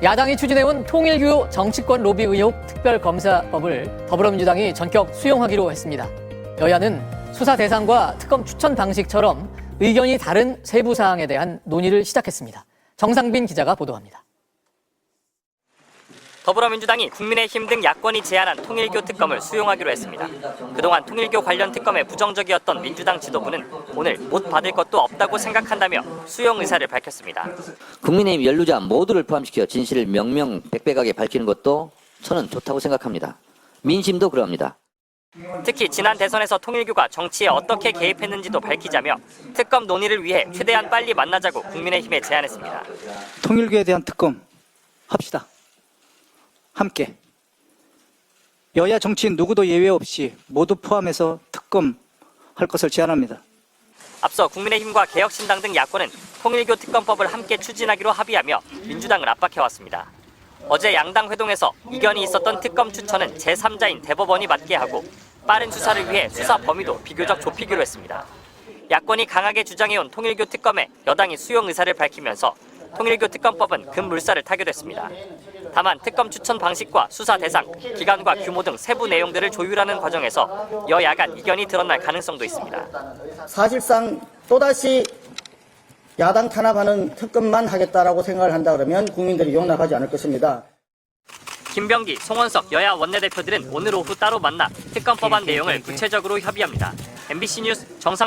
야당이 추진해온 통일교 정치권 로비 의혹 특별검사법을 더불어민주당이 전격 수용하기로 했습니다. 여야는 수사 대상과 특검 추천 방식처럼 의견이 다른 세부 사항에 대한 논의를 시작했습니다. 정상빈 기자가 보도합니다. 더불어민주당이 국민의힘 등 야권이 제안한 통일교 특검을 수용하기로 했습니다. 그동안 통일교 관련 특검에 부정적이었던 민주당 지도부는 오늘 못 받을 것도 없다고 생각한다며 수용 의사를 밝혔습니다. 국민의힘 연루자 모두를 포함시켜 진실을 명명백백하게 밝히는 것도 저는 좋다고 생각합니다. 민심도 그러합니다. 특히 지난 대선에서 통일교가 정치에 어떻게 개입했는지도 밝히자며 특검 논의를 위해 최대한 빨리 만나자고 국민의힘에 제안했습니다. 통일교에 대한 특검 합시다. 함께. 여야 정치인 누구도 예외 없이 모두 포함해서 특검 할 것을 제안합니다. 앞서 국민의힘과 개혁신당 등 야권은 통일교 특검법을 함께 추진하기로 합의하며 민주당을 압박해왔습니다. 어제 양당 회동에서 이견이 있었던 특검 추천은 제3자인 대법원이 맡게 하고 빠른 수사를 위해 수사 범위도 비교적 좁히기로 했습니다. 야권이 강하게 주장해온 통일교 특검에 여당이 수용 의사를 밝히면서 통일교 특검법은 급물살을 타게 됐습니다. 다만 특검 추천 방식과 수사 대상, 기간과 규모 등 세부 내용들을 조율하는 과정에서 여야 간 이견이 드러날 가능성도 있습니다. 사실상 또다시 야당 탄압하는 특검만 하겠다라고 생각을 한다 그러면 국민들이 용납하지 않을 것입니다. 김병기, 송원석 여야 원내대표들은 오늘 오후 따로 만나 특검 법안 내용을 구체적으로 협의합니다. MBC 뉴스 정상빈